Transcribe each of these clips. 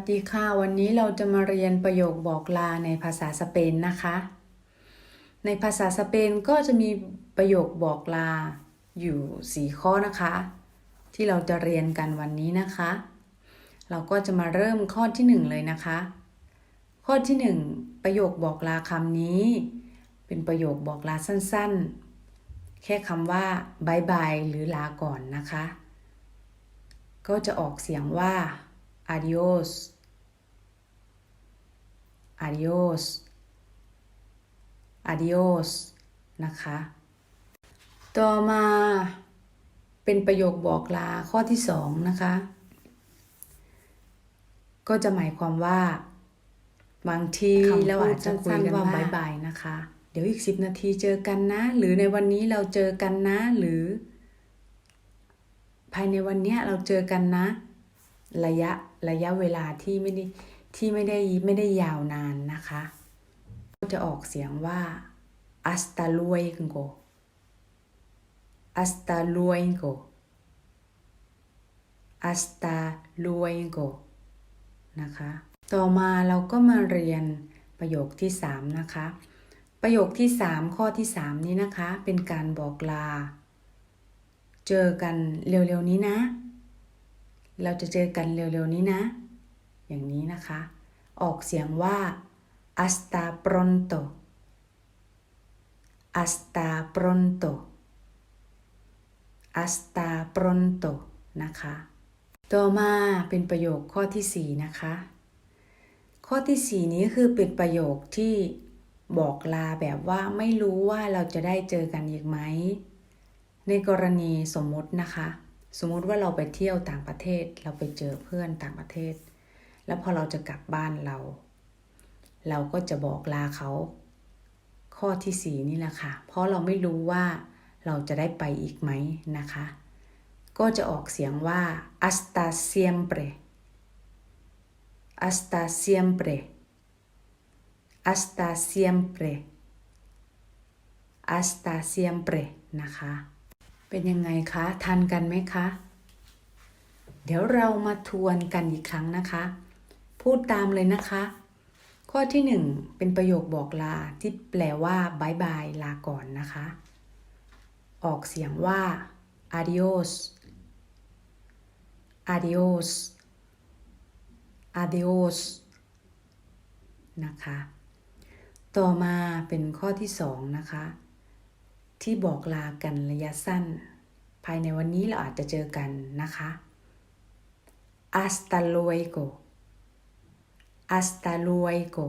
สดีค่ะ วันนี้เราจะมาเรียนประโยคบอกลาในภาษาสเปนนะคะ ในภาษาสเปนก็จะมีประโยคบอกลาอยู่ 4 ข้อนะคะ ที่เราจะเรียนกันวันนี้นะคะ เราก็จะมาเริ่มข้อที่ 1 เลยนะคะ ข้อที่ 1 ประโยคบอกลาคำนี้ เป็นประโยคบอกลาสั้นๆ แค่คำว่าบายบายหรือลาก่อนนะคะ ก็จะออกเสียงว่า adios adios adios นะคะ ต่อมาเป็นประโยคบอกลาข้อที่สองนะคะ ก็จะหมายความว่า บางทีเราอาจจะคุยกันว่าบายบายนะคะ เดี๋ยวอีกสิบนาทีเจอกันนะ หรือในวันนี้เราเจอกันนะ หรือ ภายในวันเนี้ยเราเจอกันนะ ระยะ ระยะเวลาที่ไม่ได้ที่ไม่ได้ไม่ได้ยาวนานนะคะ ก็จะออกเสียงว่า hasta luego hasta luego hasta luego นะคะ ต่อมาเราก็มาเรียนประโยคที่สามนะคะ ประโยคที่สามข้อที่สามนี้นะคะ เป็นการบอกลา เจอกันเร็วๆนี้นะ เราจะเจอกันเร็วๆนี้นะ อย่างนี้นะคะ ออกเสียงว่า hasta pronto hasta pronto hasta pronto นะคะ ต่อมาเป็นประโยคข้อที่ 4 นะคะ ข้อที่ 4 นี้คือเป็นประโยคที่บอกลาแบบว่าไม่รู้ว่าเราจะได้เจอกันอีกไหม ในกรณีสมมตินะคะ สมมุติว่าเราไปเที่ยวต่างประเทศ เราไปเจอเพื่อนต่างประเทศ แล้วพอเราจะกลับบ้านเรา เราก็จะบอกลาเขาข้อที่สี่นี่แหละค่ะ เพราะเราไม่รู้ว่าเราจะได้ไปอีกไหมนะคะ ก็จะออกเสียงว่า hasta siempre hasta siempre hasta siempre hasta siempre นะคะ เป็นยังไงคะ ทันกันไหมคะ เดี๋ยวเรามาทวนกันอีกครั้งนะคะ พูดตามเลยนะคะ ข้อที่หนึ่งเป็นประโยคบอกลาที่แปลว่าบายบายลาก่อนนะคะ ออกเสียงว่า adios adios adios นะคะ ต่อมาเป็นข้อที่สองนะคะ ที่บอกลากันระยะสั้น ภายในวันนี้เราอาจจะเจอกันนะคะ hasta luego hasta luego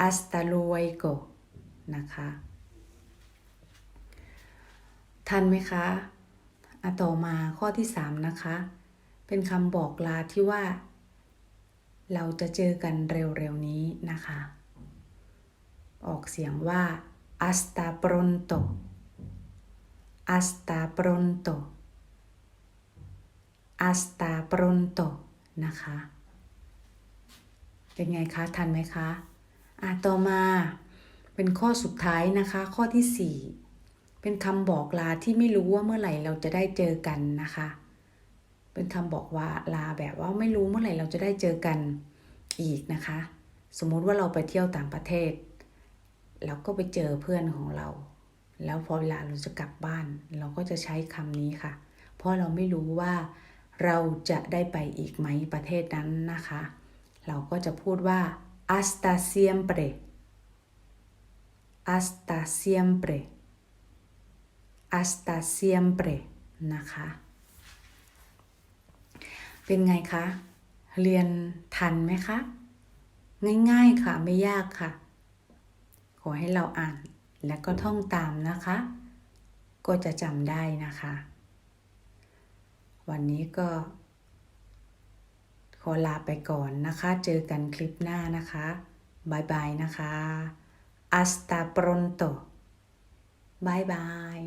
hasta luego นะคะ ทันไหมคะอะต่อมาข้อที่3นะคะ เป็นคำบอกลาที่ว่า เราจะเจอกันเร็วๆนี้นะคะ ออกเสียงว่า hasta pronto hasta pronto hasta pronto นะคะ เป็นไงคะ ทันไหมคะ อะ ต่อมา เป็นข้อสุดท้ายนะคะ ข้อที่4เป็นคำบอกลาที่ไม่รู้ว่าเมื่อไหร่เราจะได้เจอกันนะคะ เป็นคำบอกว่าลาแบบว่าไม่รู้เมื่อไหร่เราจะได้เจอกันอีกนะคะ สมมุติว่าเราไปเที่ยวต่างประเทศ แล้วก็ไปเจอเพื่อนของเรา แล้วพอเวลาเราจะกลับบ้าน เราก็จะใช้คำนี้ค่ะ เพราะเราไม่รู้ว่าเราจะได้ไปอีกไหมประเทศนั้นนะคะ เราก็จะพูดว่า hasta siempre hasta siempre hasta siempre นะคะ เป็นไงคะ เรียนทันไหมคะ ง่ายๆค่ะ ไม่ยากค่ะ ขอให้เราอ่านและก็ท่องตามนะคะ ก็จะจำได้นะคะ วันนี้ก็ ขอลาไปก่อนนะคะ เจอกันคลิปหน้านะคะบายบายนะคะ hasta pronto บายบาย